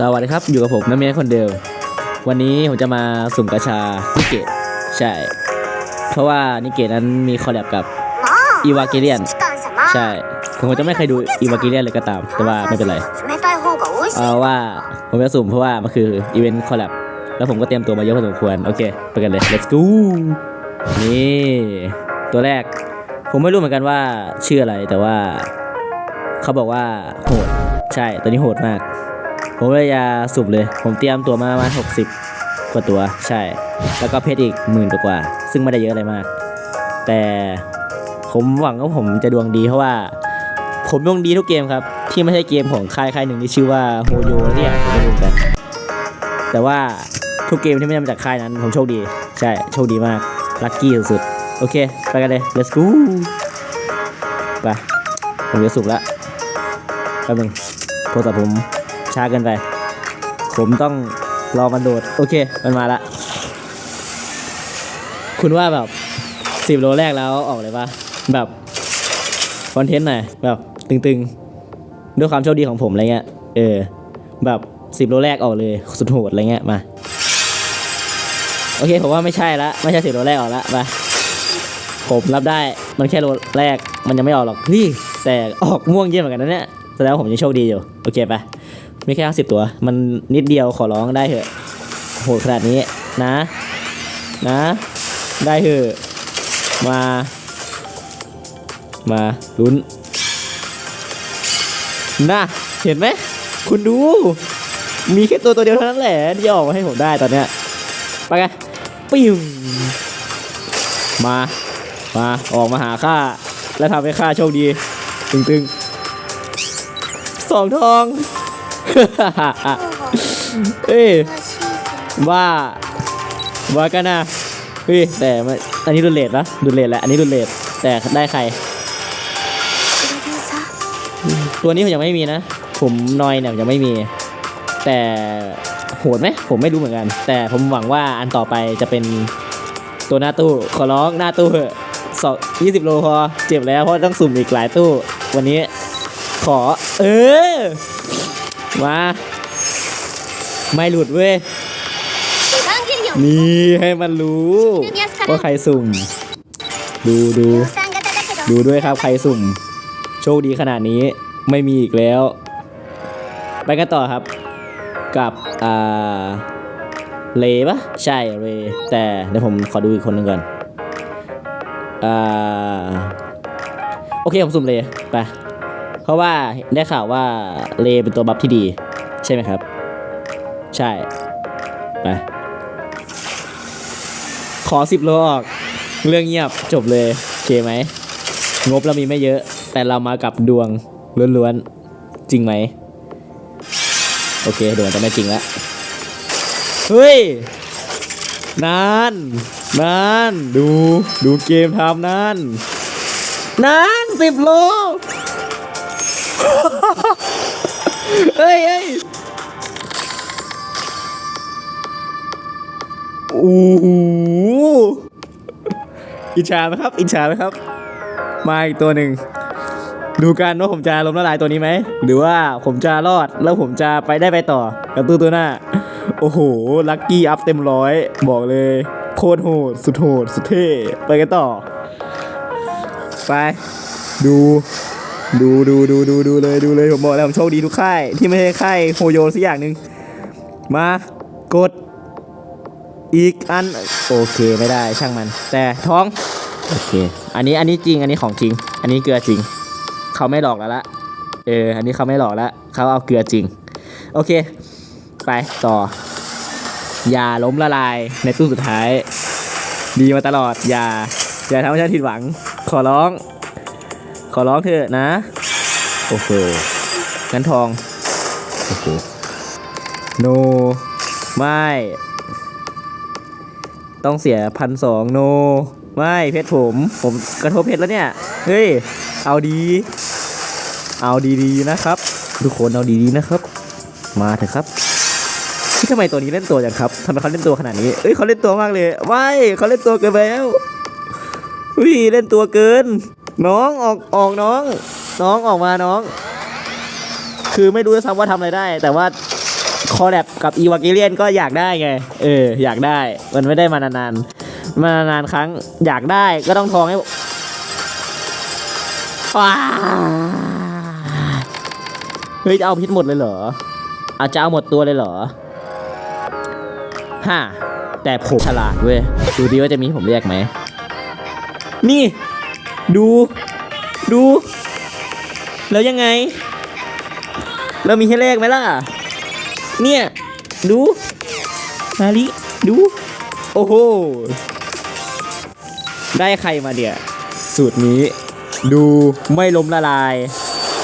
สวัสดีครับ อยู่กับผมน้ำเมียคนเดียววันนี้ผมจะมาสุ่มกระชานิเกะใช่ เพราะว่านิเกะนั้นมีคอลแลบกับอีวากิเลียนใช่ถึงผมจะไม่เคยดูอีวากิเลียนเลยก็ตาม แต่ว่าไม่เป็นไรเอาว่าผมจะสุ่มเพราะว่ามันคืออีเวนต์คอลแลบแล้วผมก็เตรียมตัวมาเยอะพอสมควร โอเค ไปกันเลย let's go นี่ ตัวแรก ผมไม่รู้เหมือนกันว่าชื่ออะไรแต่ว่า เขาบอกว่าโหดใช่ตัวนี้โหดมาก ผมเลยจะสุ่มเลย ผมเตรียมตัวมาประมาณ60 กว่าตัวใช่ แล้วก็เพชรอีกหมื่นกว่า ซึ่งไม่ได้เยอะอะไรมาก แต่ผมหวังว่าผมจะดวงดีเพราะว่า ผมดวงดีทุกเกมครับ ที่ไม่ใช่เกมของค่ายค่ายหนึ่งที่ชื่อว่าโฮโยเนี่ยผมไม่รู้กันแต่ว่าทุกเกมที่ไม่ได้มาจากค่ายนั้น ผมโชคดี ใช่โชคดีมากลัคกี้สุดๆโอเค ไปกันเลย let's go ไปผมจะสุกแล้วแป๊บนึงโทรศัพท์ผม ช้าเกินไป ผมต้องรอมันโดด โอเค มันมาละ คุณว่าแบบสิบโลแรกแล้วออกเลยปะแบบคอนเทนต์หน่อยแบบตึงๆ ด้วยความโชคดีของผมอะไรเงี้ย เออ แบบสิบโลแรกออกเลยสุดโหดอะไรเงี้ยมา โอเค ผมว่าไม่ใช่ละไม่ใช่สิบโลแรกออกละมาผมรับได้มันแค่โลแรกมันยังไม่ออกหรอกพี่แต่ออกม่วงเยี่ยมเหมือนกันนะเนี่ยแสดงว่าผมยังโชคดีอยู่ โอเคไป ม่แค่สิบตัว มันนิดเดียวขอร้องได้เถอะโหดขนาดนี้นะ นะ ได้เถอะมา มาลุ้นน่ะเห็นไหม คุณดู มีแค่ตัวตัวเดียวเท่านั้นแหละที่จะออกมาให้ผมได้ตอนเนี้ยไปไงปิ้วมา มา ออกมาหาข้า แล้วทำให้ข้าโชคดี ตึงๆสองทอง เอ้ยว่าว่ากันนะเฮ้ยแต่อันนี้ดุเลตนะดุเลตแหละอันนี้ดุเลตแต่ได้ใคร ตัวนี้ผมยังไม่มีนะ ผมนอยเนี่ยยังไม่มี แต่โหดไหมผมไม่รู้เหมือนกัน แต่ผมหวังว่าอันต่อไปจะเป็นตัวหน้าตู้ขอร้องหน้าตู้สองยี่สิบโลพอเจ็บแล้วเพราะต้องสุ่มอีกหลายตู้ วันนี้ขอ เออ มาไม่หลุดเว้นี่ให้มันรู้ว่าใครสุ่ม ดูดูดูด้วยครับใครสุ่ม โชคดีขนาดนี้ไม่มีอีกแล้ว ไปกันต่อครับ กับ อ่า เลปะใช่เลแต่เดี๋ยวผมขอดูอีกคนหนึ่งก่อน อ่า โอเค ผมสุ่มเลไป เพราะว่าได้ข่าวว่าเลเป็นตัวบัฟที่ดี ใช่ไหมครับ ใช่ ไป ขอสิบโลออก เรื่องเงียบจบเลยโอเคไหม งบเรามีไม่เยอะ แต่เรามากับดวงล้วนๆ จริงไหม โอเคดวงจะไม่จริงล้วเฮ้ยนั่นนั่นดู ดูเกมทำนั่นนั่นสิบโล เฮ้ยเฮ้ยโอ้โหอิจฉาไหมครับ อิจฉาไหมครับ มาอีกตัวหนึ่ง ดูกันว่าผมจะล้มละลายตัวนี้ไหม หรือว่าผมจะรอดแล้วผมจะไปได้ไปต่อ กับตู้ตัวหน้า โอ้โห ลัคกี้อัพเต็มร้อย บอกเลย โคตรโหด สุดโหด สุดเท่ ไปกันต่อ ไป ดู ดูดูดูดูดูเลยดูเลยผมบอกแล้วผมโชคดีทุกค่ายที่ไม่ใช่ค่ายโฮโยสักอย่างหนึ่งมากด อีกอัน โอเคไม่ได้ช่างมัน แต่ท้อง โอเค อันนี้อันนี้จริงอันนี้ของจริง อันนี้เกลือจริง เขาไม่หลอกแล้วละเอออันนี้เขาไม่หลอกแล้วเขาเอาเกลือจริง โอเค ไปต่อ อย่าล้มละลายในตู้สุดท้าย ดีมาตลอดอย่าอย่าทำให้ฉันผิดหวัง ขอร้อง ขอร้องเถอะนะ โอ้โหงั้นทอง โอ้โห โน ไม่ ต้องเสียพันสองโน ไม่ เพชรผม ผมกระทบเพชรแล้วเนี่ย เฮ้ย เอาดี เอาดีๆนะครับ ทุกคนเอาดีๆนะครับ มาเถอะครับที่ทำไมตัวนี้เล่นตัวจังครับทำไมเขาเล่นตัวขนาดนี้ เอ้ยเขาเล่นตัวมากเลย ไม่เขาเล่นตัวเกินไปแล้วอุ้ยเล่นตัวเกิน น้องออกออกน้อง น้องออกมาน้อง คือไม่รู้ซ้ำว่าทำอะไรได้ แต่ว่าคอแลบกับอีวาเกเลียนก็อยากได้ไง เออ อยากได้ มันไม่ได้มานานๆ มานานๆครั้งอยากได้ก็ต้องทองให้ว้าเฮ้ยจะเอาพิษหมดเลยเหรอ อาจจะเอาหมดตัวเลยเหรอฮ่าแต่ผมฉลาดเว้ย ดูดีว่าจะมีผมเรียกไหม นี่ ดู ดู แล้วยังไง เรามีให้แลกไหมล่ะ เนี่ย ดู มาลิ ดู โอ้โห ได้ใครมาเดี๋ยสูตรนี้ ดูไม่ล้มละลาย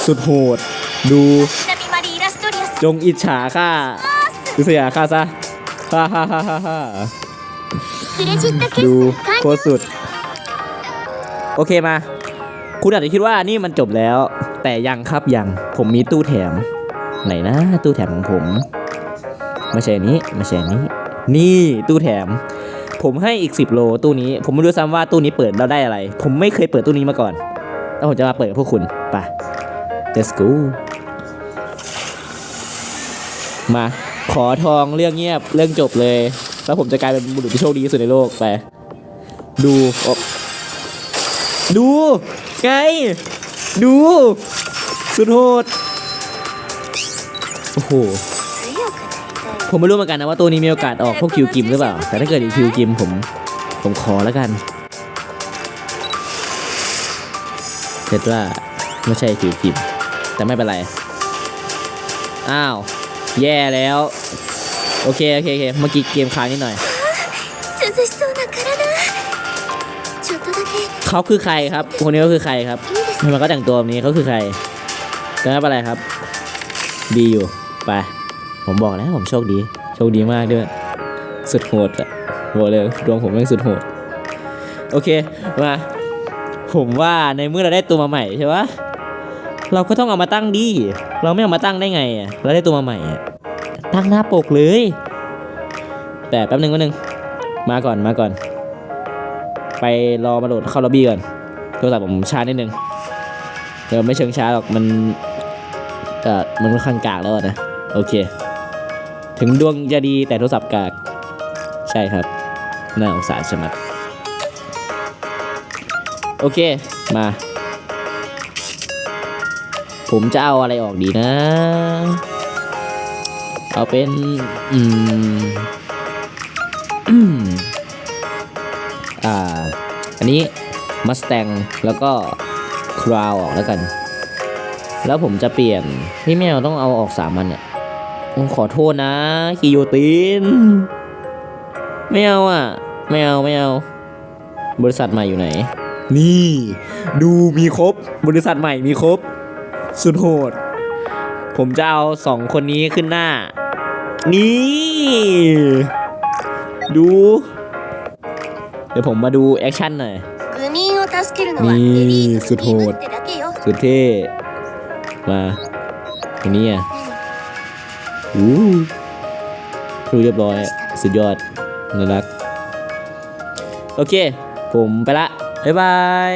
สุดโหด ดู จงอิจฉาข้าดูเสียค่ะซะ ฮ่าฮ่าฮ่าฮ่าดูโคตรสุด โอเคมา คุณอาจจะคิดว่านี่มันจบแล้ว แต่ยังครับยังผมมีตู้แถม ไหนนะ ตู้แถมของผมไม่ใช่นี้ไม่ใช่นี้ นี่ตู้แถม ผมให้อีก 10 โลตู้นี้ ผมไม่รู้ซ้ำว่าตู้นี้เปิดเราได้อะไร ผมไม่เคยเปิดตู้นี้มาก่อนแล้วผมจะมาเปิดกับพวกคุณไป let's go มาขอทองเรื่องเงียบเรื่องจบเลย แล้วผมจะกลายเป็นบุรุษที่โชคดีที่สุดในโลกไป ดูโอ ดู ไง ดู สุดโหด โอ้โห ผมไม่รู้เหมือนกันนะว่าตัวนี้มีโอกาสออกพวกคิวกิมหรือเปล่า แต่ถ้าเกิดอีกคิวกิมผม ผมขอแล้วกันเห็นว่าไม่ใช่คิวกิม แต่ไม่เป็นไร อ้าว แย่แล้ว โอเค โอเคโอเคเมื่อกี้เกมค้างนิดหน่อย เขาคือใครครับคนนี้ก็คือใครครับทำไมเขาแต่งตัวแบบนี้เขาคือใครจะรับอะไรครับดีอยู่ไปผมบอกแล้วผมโชคดี โชคดีมากด้วยสุดโหดอะบอกเลยดวงผมแม่งสุดโหด โอเคมาผมว่าในเมื่อเราได้ตัวมาใหม่ใช่ไหมเราก็ต้องเอามาตั้งดีเราไม่เอามาตั้งได้ไงเราได้ตัวมาใหม่ตั้งหน้าปกเลย แต่แป๊บหนึ่งแป๊บนึ่งมาก่อนมาก่อน ไปรอมาโหลดเข้าล็อบบี้ก่อนโทรศัพท์ผมช้านิดนึงเดี๋ยวไม่เชิงช้าหรอกมันเออมันค่อนข้างกากแล้วนะโอเค ถึงดวงจะดีแต่โทรศัพท์กากใช่ครับน่าสงสารใช่ไหมดโอเคมา ผมจะเอาอะไรออกดีนะ เอาเป็น อืม อืมอ่า อันนี้มัสแตงแล้วก็คราวออกแล้วกัน แล้วผมจะเปลี่ยน พี่แมวต้องเอาออกสามมันเนี่ยโอ้ขอโทษนะกิโยตินไม่เอาอะ ไม่เอาไม่เอา บริษัทใหม่อยู่ไหน นี่ ดูมีครบบริษัทใหม่มีครบ สุดโหด ผมจะเอาสองคนนี้ขึ้นหน้า นี่ ดู เดี๋ยวผมมาดูแอคชั่นหน่อย นี่สุดโหดสุดเท่มาอันนี้อะอู้รู้เรียบร้อย สุดยอดน่ารัก โอเค ผมไปละ บ๊ายบาย